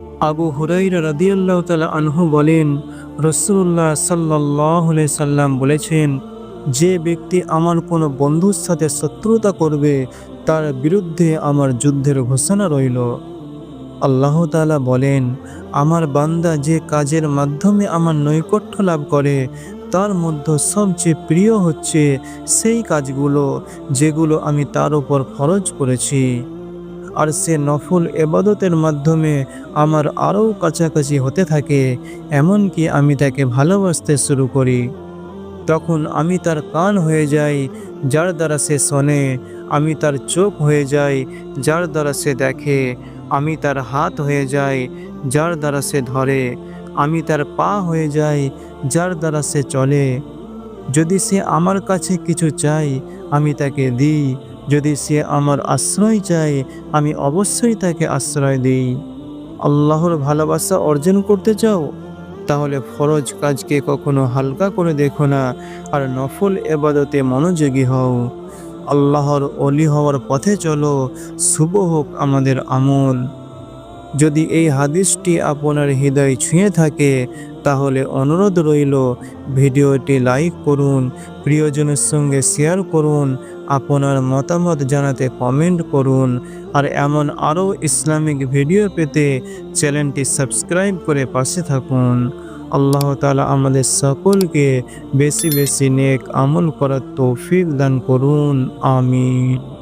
আবু হুরাইরা রাদিয়াল্লাহু তালা আনহু বলেন রসুল্লাহ সাল্লাহ সাল্লাম বলেছেন, যে ব্যক্তি আমার কোনো বন্ধুর সাথে শত্রুতা করবে, তার বিরুদ্ধে আমার যুদ্ধের ঘোষণা রইল। আল্লাহ তাআলা বলেন, আমার বান্দা যে কাজের মাধ্যমে আমার নৈকট্য লাভ করে, তার মধ্যে সবচেয়ে প্রিয় হচ্ছে সেই কাজগুলো, যেগুলো আমি তার উপর খরচ করেছি। আর সে নফল এবাদতের মাধ্যমে আমার আরও কাছাকাছি হতে থাকে, এমনকি আমি তাকে ভালোবাসতে শুরু করি। তখন আমি তার কান হয়ে যাই, যার দ্বারা সে শোনে। আমি তার চোখ হয়ে যাই, যার দ্বারা সে দেখে। আমি তার হাত হয়ে যাই, যার দ্বারা সে ধরে। আমি তার পা হয়ে যাই, যার দ্বারা সে চলে। যদি সে আমার কাছে কিছু চাই, আমি তাকে দিই। যদি সে আমার আশ্রয় চায়, আমি অবশ্যই তাকে আশ্রয় দিই। আল্লাহর ভালোবাসা অর্জন করতে চাও? তাহলে ফরজ কাজকে কখনো হালকা করে দেখো না, আর নফল এবাদতে মনোযোগী হও। আল্লাহর অলি হওয়ার পথে চলো, শুভ হোক আমাদের আমল। যদি এই হাদিসটি আপনার হৃদয় ছুঁয়ে থাকে তাহলে অনুরোধ রইল, ভিডিওটি লাইক করুন, প্রিয়জনের সঙ্গে শেয়ার করুন, আপনার মতামত জানাতে কমেন্ট করুন, আর এমন আরও ইসলামিক ভিডিও পেতে চ্যানেলটি সাবস্ক্রাইব করে পাশে থাকুন। আল্লাহ তালা আমাদের সকলকে বেশি বেশি নেক আমল করার তৌফিক দান করুন, আমিন।